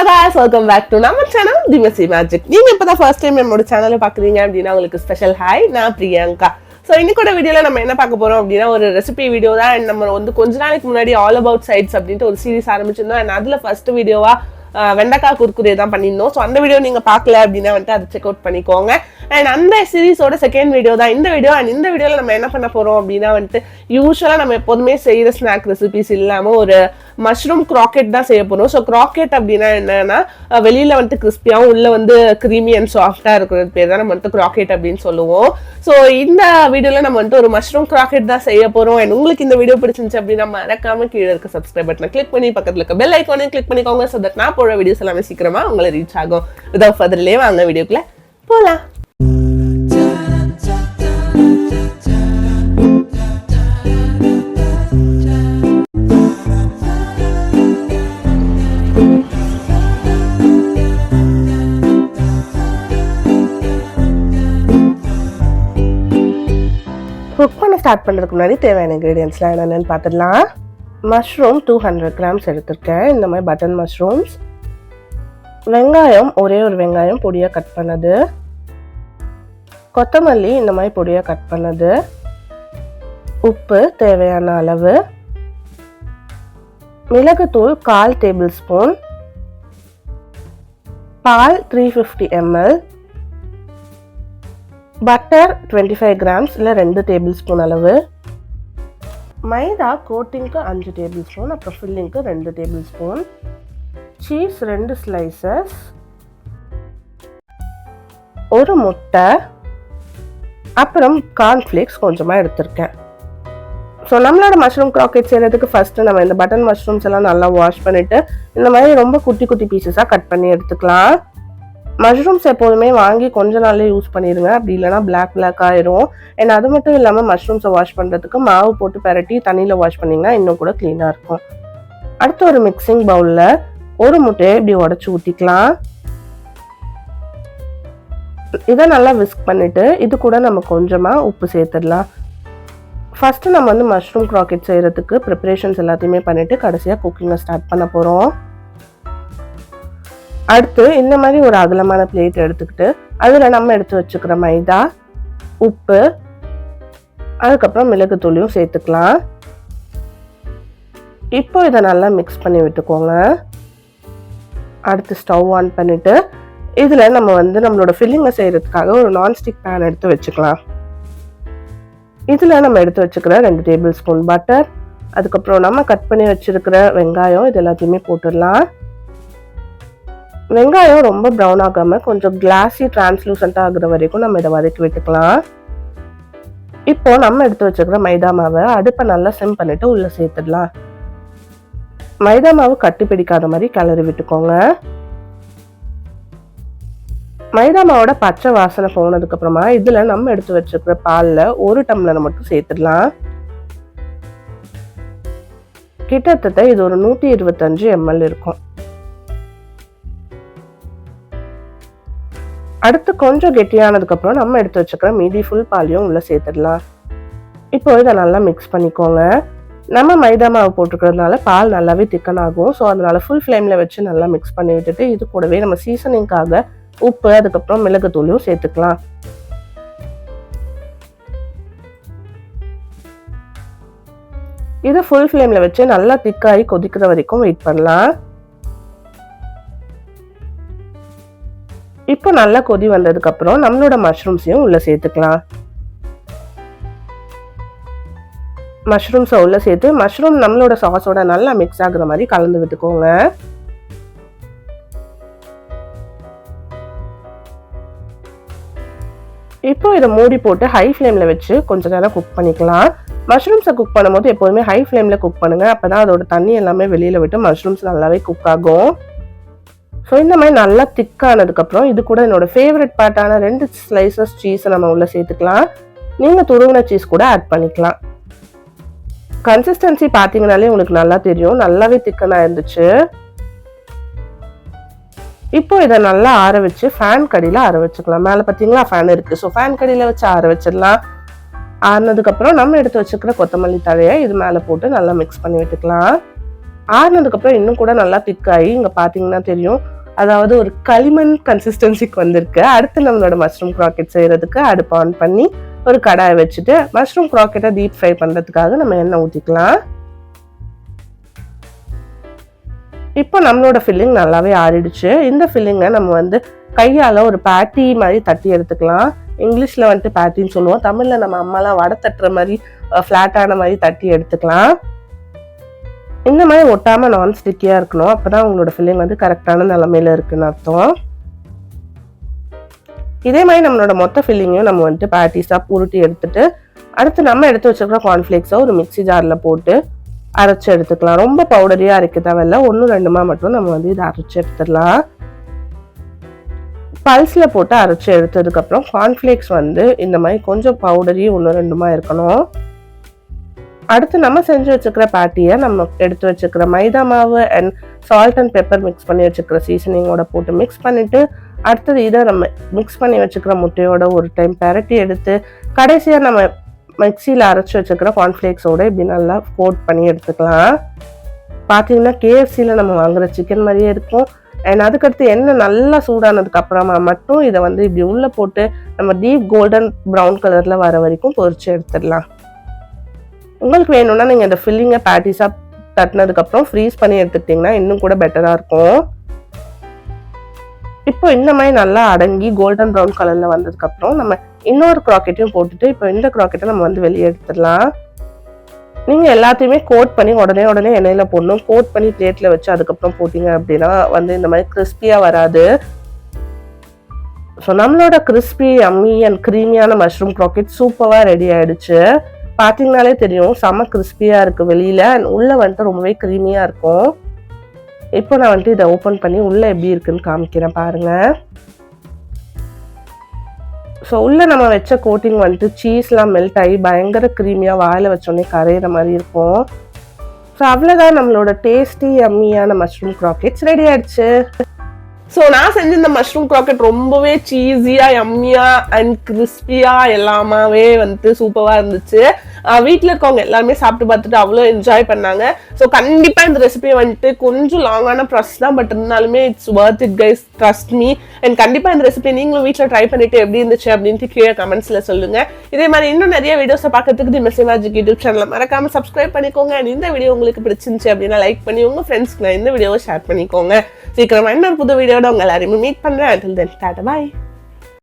Hello guys welcome back to நம்ம channel திமசி magic இப்போ தான் ஃபர்ஸ்ட் டைம் நம்மளோட சேனலை பார்க்குறீங்க அப்படின்னா உங்களுக்கு ஸ்பெஷல் ஹாய் நான் பிரியங்கா. ஸோ இன்னைக்கோட வீடியோவில் நம்ம என்ன பார்க்க போகிறோம் அப்படின்னா ஒரு ரெசிபி வீடியோ தான். அண்ட் நம்ம வந்து கொஞ்ச நாளைக்கு முன்னாடி ஆல் அபவுட் சைட்ஸ் அப்படின்ட்டு ஒரு சீரிஸ் ஆரம்பிச்சிருந்தோம். அண்ட் அதில் ஃபர்ஸ்ட் வீடியோவாக வெண்டைக்காய் குறுக்குறே தான் பண்ணியிருந்தோம். ஸோ அந்த வீடியோ நீங்கள் பார்க்கல அப்படின்னா வந்துட்டு அதை செக் அவுட் பண்ணிக்கோங்க. அண்ட் அந்த சீரிஸோட செகண்ட் வீடியோ தான். இந்த வீடியோ அண்ட் இந்த வீடியோவில் நம்ம என்ன பண்ண போகிறோம் அப்படின்னா வந்துட்டு யூஸ்வலாக நம்ம எப்போதுமே செய்கிற ஸ்நாக் ரெசிபிஸ் இல்லாமல் ஒரு மஷ்ரூம் க்ராக்கெட் தான் செய்ய போகிறோம் ஸோ கிராக்கெட் அப்படின்னா என்னன்னா வெளியில் வந்துட்டு கிறிஸ்பியாகவும் உள்ளே வந்து க்ரீமி அண்ட் சாஃப்டாக இருக்கிறது பேர் தான் நம்ம வந்துட்டு க்ராக்கெட் அப்படின்னு சொல்லுவோம். ஸோ இந்த வீடியோவில் நம்ம வந்துட்டு ஒரு மஷ்ரூம் கிராக்கெட் தான் செய்ய போகிறோம் அண்ட் உங்களுக்கு இந்த வீடியோ பிடிச்சிருந்துச்சு அப்படின்னா மறக்காம கீழே இருக்க சப்ஸ்கிரைப் பட்டனை கிளிக் பண்ணி பக்கத்தில் இருக்க பெல் ஐக்கானையும் கிளிக் பண்ணிக்கோங்க ஸோ தட் நான் போகிற வீடியோஸ் எல்லாமே சீக்கிரமாக உங்களை ரீச் ஆகும். விதவுட் ஃபர்தர்லேயே வாங்க வீடியோக்குள்ளே போகலாம் ஸ்டார்ட் பண்ணுறதுக்கு முன்னாடி தேவையான இன்க்ரீடியன்ஸ்லாம் என்னென்னு பார்த்துடலாம். மஷ்ரூம் டூ ஹண்ட்ரட் கிராம்ஸ் எடுத்திருக்கேன். இந்த மாதிரி பட்டன் மஷ்ரூம்ஸ் வெங்காயம் ஒரே ஒரு வெங்காயம் பொடியாக கட் பண்ணது. கொத்தமல்லி இந்த மாதிரி பொடியாக கட் பண்ணது. உப்பு தேவையான அளவு. மிளகுத்தூள் கால் டேபிள் ஸ்பூன் பால் three fifty ml butter twenty five grams இல்லை ரெண்டு டேபிள் ஸ்பூன் அளவு. மைதா கோட்டிங்க்கு அஞ்சு டேபிள் ஸ்பூன் அப்புறம் ஃபில்லிங்க்கு ரெண்டு டேபிள் ஸ்பூன் சீஸ் ரெண்டு ஸ்லைசஸ் ஒரு முட்டை. அப்புறம் கார்ன்ஃப்ளேக்ஸ் கொஞ்சமாக எடுத்திருக்கேன். ஸோ நம்மளோட மஷ்ரூம் க்ராக்கெட் செய்கிறதுக்கு ஃபஸ்ட்டு நம்ம இந்த பட்டன் மஷ்ரூம்ஸ் எல்லாம் நல்லா வாஷ் பண்ணிவிட்டு இந்த மாதிரி ரொம்ப குட்டி குட்டி பீசஸாக கட் பண்ணி எடுத்துக்கலாம். மஷ்ரூம்ஸ் எப்போதுமே வாங்கி கொஞ்ச நாள்ல யூஸ் பண்ணிடுங்க அப்படி இல்லைனா பிளாக் பிளாக் ஆயிரும். அண்ட் அது மட்டும் இல்லாமல் மஷ்ரூம்ஸை வாஷ் பண்ணுறதுக்கு மாவு போட்டு பரட்டி தண்ணியில் வாஷ் பண்ணிங்கன்னா இன்னும் கூட க்ளீனாக இருக்கும். அடுத்து ஒரு மிக்சிங் பவுலில் ஒரு முட்டையை இப்படி உடச்சி ஊற்றிக்கலாம் இதை நல்லா விஸ்க் பண்ணிவிட்டு இது கூட நம்ம கொஞ்சமாக உப்பு சேர்த்துடலாம். ஃபஸ்ட்டு நம்ம வந்து மஷ்ரூம் க்ராக்கெட் செய்கிறதுக்கு ப்ரிப்பரேஷன்ஸ் எல்லாத்தையுமே பண்ணிவிட்டு கடைசியாக குக்கிங்கை ஸ்டார்ட் பண்ண போகிறோம் அடுத்து இந்த மாதிரி ஒரு அகலமான பிளேட் எடுத்துக்கிட்டு அதில் நம்ம எடுத்து வச்சுக்கிற மைதா உப்பு அதுக்கப்புறம் மிளகு தூளியும் சேர்த்துக்கலாம். இப்போ இதை நல்லா மிக்ஸ் பண்ணி விட்டுக்கோங்க. அடுத்து ஸ்டவ் ஆன் பண்ணிவிட்டு இதில் நம்ம வந்து நம்மளோட ஃபில்லிங்கை செய்கிறதுக்காக ஒரு நான்ஸ்டிக் பேன் எடுத்து வச்சுக்கலாம். இதில் நம்ம எடுத்து வச்சுக்கிற ரெண்டு டேபிள் ஸ்பூன் பட்டர் அதுக்கப்புறம் நம்ம கட் பண்ணி வச்சுருக்கிற வெங்காயம் இது எல்லாத்தையுமே போட்டுடலாம். வெங்காயம் ரொம்ப ப்ரௌன் ஆகாமல் கொஞ்சம் கிளாஸி டிரான்ஸ்லூசன்ட் ஆகுற வரைக்கும் நம்ம இதை வதக்கி விட்டுக்கலாம். இப்போ நம்ம எடுத்து வச்சுக்கிற மைதா மாவை அடுப்பை நல்லா சிம் பண்ணிட்டு உள்ள சேர்த்துடலாம். மைதா மாவு கட்டி பிடிக்காத மாதிரி கிளறி விட்டுக்கோங்க. மைதா மாவோட பச்சை வாசனை போனதுக்கு அப்புறமா இதுல நம்ம எடுத்து வச்சிருக்கிற பாலில் ஒரு டம்ளர் மட்டும் சேர்த்துடலாம். கிட்டத்தட்ட இது ஒரு நூத்தி இருபத்தஞ்சு எம்எல் இருக்கும். அடுத்து கொஞ்சம் கெட்டியானதுக்கப்புறம் நம்ம எடுத்து வச்சுக்கிற மீதி ஃபுல் பாலையும் உள்ளே சேர்த்துடலாம். இப்போ இதை நல்லா மிக்ஸ் பண்ணிக்கோங்க. நம்ம மைதா மாவு போட்டுக்கிறதுனால பால் நல்லாவே திக்கன் ஆகும். ஸோ அதனால் ஃபுல் ஃப்ளேமில் வச்சு நல்லா மிக்ஸ் பண்ணி விட்டுட்டு இது கூடவே நம்ம சீசனிங்காக உப்பு அதுக்கப்புறம் மிளகுத்தூளும் சேர்த்துக்கலாம். இதை ஃபுல் ஃப்ளேமில் வச்சு நல்லா திக்காகி கொதிக்கிற வரைக்கும் வெயிட் பண்ணலாம். இப்போ நல்லா கொதி வந்ததுக்கு அப்புறம் நம்மளோட மஷ்ரூம்ஸையும் உள்ள சேர்த்துக்கலாம். மஷ்ரூம்ஸை உள்ள சேர்த்து மஷ்ரூம் நம்மளோட சாஸோட நல்லா மிக்ஸ் ஆகுற மாதிரி கலந்து விட்டுக்கோங்க. இப்போ இதை மூடி போட்டு ஹை ஃப்ளேமில் வச்சு கொஞ்ச நேரம் குக் பண்ணிக்கலாம். மஷ்ரூம்ஸை குக் பண்ணும்போது எப்போதுமே ஹை ஃப்ளேமில் குக் பண்ணுங்கள் அப்போ தான் அதோட தண்ணி எல்லாமே வெளியில் விட்டு மஷ்ரூம்ஸ் நல்லாவே குக் ஆகும். ஸோ இந்த மாதிரி நல்லா திக்கானதுக்கப்புறம் இது கூட என்னோட ஃபேவரட் பார்ட்டான ரெண்டு ஸ்லைசஸ் சீஸை நம்ம உள்ளே சேர்த்துக்கலாம். நீங்கள் துருவின சீஸ் கூட ஆட் பண்ணிக்கலாம். கன்சிஸ்டன்சி பார்த்தீங்கனாலே உங்களுக்கு நல்லா தெரியும். நல்லாவே திக்கனாக இருந்துச்சு. இப்போ இதை நல்லா ஆற வச்சு ஃபேன் கடியில் ஆற வச்சுக்கலாம். மேலே பார்த்தீங்களா? ஃபேன் இருக்குது ஸோ ஃபேன் கடியில் வச்சு ஆற வச்சிடலாம். ஆறுனதுக்கப்புறம் நம்ம எடுத்து வச்சுக்கிற கொத்தமல்லி தழையை இது மேலே போட்டு நல்லா மிக்ஸ் பண்ணி விட்டுக்கலாம். ஆறுனதுக்கப்புறம் இன்னும் கூட நல்லா திக்காகி இங்கே பார்த்தீங்கன்னா தெரியும். அதாவது ஒரு களிமண் கன்சிஸ்டன்சிக்கு வந்திருக்கு. அடுத்து நம்மளோட மஷ்ரூம் க்ராக்கெட் செய்யறதுக்கு அடுப்பு ஆன் பண்ணி ஒரு கடாயை வச்சுட்டு மஷ்ரூம் க்ராக்கெட்டை டீப் ஃப்ரை பண்ணுறதுக்காக நம்ம எண்ணெய் ஊற்றிக்கலாம் இப்போ நம்மளோட ஃபில்லிங் நல்லாவே ஆறிடுச்சு. இந்த ஃபில்லிங்கை நம்ம வந்து கையால் ஒரு பேட்டி மாதிரி தட்டி எடுத்துக்கலாம். இங்கிலீஷில் வந்துட்டு பேட்டின்னு சொல்லுவோம். தமிழில் நம்ம அம்மாலாம் வடை தட்டுற மாதிரி ஃப்ளாட்டான மாதிரி தட்டி எடுத்துக்கலாம். இந்த மாதிரி ஒட்டாமல் நான் ஸ்டிக்கியாக இருக்கணும். அப்போ தான் உங்களோட ஃபில்லிங் வந்து கரெக்டான நிலமையில இருக்குன்னு அர்த்தம். இதே மாதிரி நம்மளோட மொத்த ஃபில்லிங்கையும் நம்ம வந்துட்டு பேட்டிஸாக உருட்டி எடுத்துட்டு அடுத்து நம்ம எடுத்து வச்சிருக்கிற கார்ன்ஃப்ளேக்ஸை ஒரு மிக்ஸி ஜாரில் போட்டு அரைச்சி எடுத்துக்கலாம். ரொம்ப பவுடரியாக அரைக்க தேவையில்ல. ஒன்று ரெண்டுமா மட்டும் நம்ம வந்து இதை அரைச்சி எடுத்துடலாம். பல்ஸில் போட்டு அரைச்சி எடுத்ததுக்கப்புறம் கார்ன்ஃப்ளேக்ஸ் வந்து இந்த மாதிரி கொஞ்சம் பவுடரி ஒன்று ரெண்டுமா இருக்கணும். அடுத்து நம்ம செஞ்சு வச்சுக்கிற பேட்டியை நம்ம எடுத்து வச்சுக்கிற மைதா மாவு and salt and pepper mix பண்ணி வச்சுக்கிற சீசனிங்கோட போட்டு மிக்ஸ் பண்ணிவிட்டு அடுத்தது இதை நம்ம மிக்ஸ் பண்ணி வச்சுக்கிற முட்டையோட ஒரு டைம் பெரட்டி எடுத்து கடைசியாக நம்ம மிக்சியில் அரைச்சி வச்சுக்கிற கார்ன்ஃப்ளேக்ஸோடு இப்படி நல்லா கோட் பண்ணி எடுத்துக்கலாம். பார்த்தீங்கன்னா கேஎஃப்சியில் நம்ம வாங்குற சிக்கன் மாதிரியே இருக்கும். அண்ட் அதுக்கடுத்து எண்ணெய் நல்லா சூடானதுக்கு அப்புறமா மட்டும் இதை வந்து இப்படி உள்ளே போட்டு நம்ம டீப் கோல்டன் ப்ரௌன் கலரில் வர வரைக்கும் பொரிச்சு எடுத்துடலாம். உங்களுக்கு வேணும்னா நீங்கள் இந்த ஃபில்லிங்கை பேட்டிஸாக தட்டினதுக்கப்புறம் ஃப்ரீஸ் பண்ணி எடுத்துக்கிட்டிங்கன்னா இன்னும் கூட பெட்டராக இருக்கும். இப்போ இந்த மாதிரி நல்லா அடங்கி கோல்டன் ப்ரௌன் கலரில் வந்ததுக்கப்புறம் நம்ம இன்னொரு க்ராக்கெட்டையும் போட்டுட்டு இப்போ இந்த க்ராக்கெட்டை நம்ம வந்து வெளியே எடுத்துடலாம். நீங்கள் எல்லாத்தையுமே கோட் பண்ணி உடனே உடனே எண்ணெயில் போடணும். கோட் பண்ணி பிளேட்டில் வச்சு அதுக்கப்புறம் போட்டிங்க அப்படின்னா வந்து இந்த மாதிரி கிறிஸ்பியாக வராது. ஸோ நம்மளோட கிறிஸ்பி அம்மி அண்ட் க்ரீமியான மஷ்ரூம் க்ராக்கெட் சூப்பராக ரெடி ஆகிடுச்சு பார்த்தீங்கனாலே தெரியும். செம கிறிஸ்பியாக இருக்குது வெளியில். அண்ட் உள்ளே வந்துட்டு ரொம்பவே க்ரீமியாக இருக்கும். இப்போ நான் வந்துட்டு இதை ஓப்பன் பண்ணி உள்ளே எப்படி இருக்குன்னு காமிக்கிறேன் பாருங்கள் ஸோ உள்ளே நம்ம வச்ச கோட்டிங் வந்துட்டு சீஸ்லாம் மெல்ட் ஆகி பயங்கர க்ரீமியாக வாயில் வச்சோடனே கரையிற மாதிரி இருக்கும். ஸோ அவ்வளோதான் நம்மளோட டேஸ்டி அம்மியான மஷ்ரூம் க்ராக்கெட்ஸ் ரெடி ஆயிடுச்சு. ஸோ நான் செஞ்ச இந்த மஷ்ரூம் க்ராக்கெட் ரொம்பவே சீஸியாக எம்மியாக அண்ட் கிறிஸ்பியாக எல்லாமாவே வந்துட்டு சூப்பராக இருந்துச்சு. வீட்டில் இருக்கவங்க எல்லாருமே சாப்பிட்டு பார்த்துட்டு அவ்வளோ என்ஜாய் பண்ணாங்க. ஸோ கண்டிப்பாக இந்த ரெசிபியை வந்துட்டு கொஞ்சம் லாங்கான ப்ராசஸ் தான் பட் இருந்தாலுமே it's worth it guys trust me and கண்டிப்பாக இந்த ரெசிபியை நீங்களும் வீட்டில் ட்ரை பண்ணிட்டு எப்படி இருந்துச்சு அப்படின்ட்டு கீழே கமெண்ட்ஸில் சொல்லுங்கள் இதே மாதிரி இன்னும் நிறைய வீடியோஸை பார்க்கறதுக்கு தி மெசேஜ் மேஜிக் யூடியூப் சேனலில் மறக்காமல் சப்ஸ்கிரைப் பண்ணிக்கோங்க. அண்ட் இந்த வீடியோ உங்களுக்கு பிடிச்சிருந்துச்சு அப்படின்னா லைக் பண்ணி உங்கள் ஃப்ரெண்ட்ஸ்க்கு நான் இந்த வீடியோவை ஷேர் பண்ணிக்கோங்க. சீக்கிரமாக இன்னொரு புது வீடியோ வீடியோட உங்க எல்லாரையுமே மீட் பண்ணுறேன் பாய்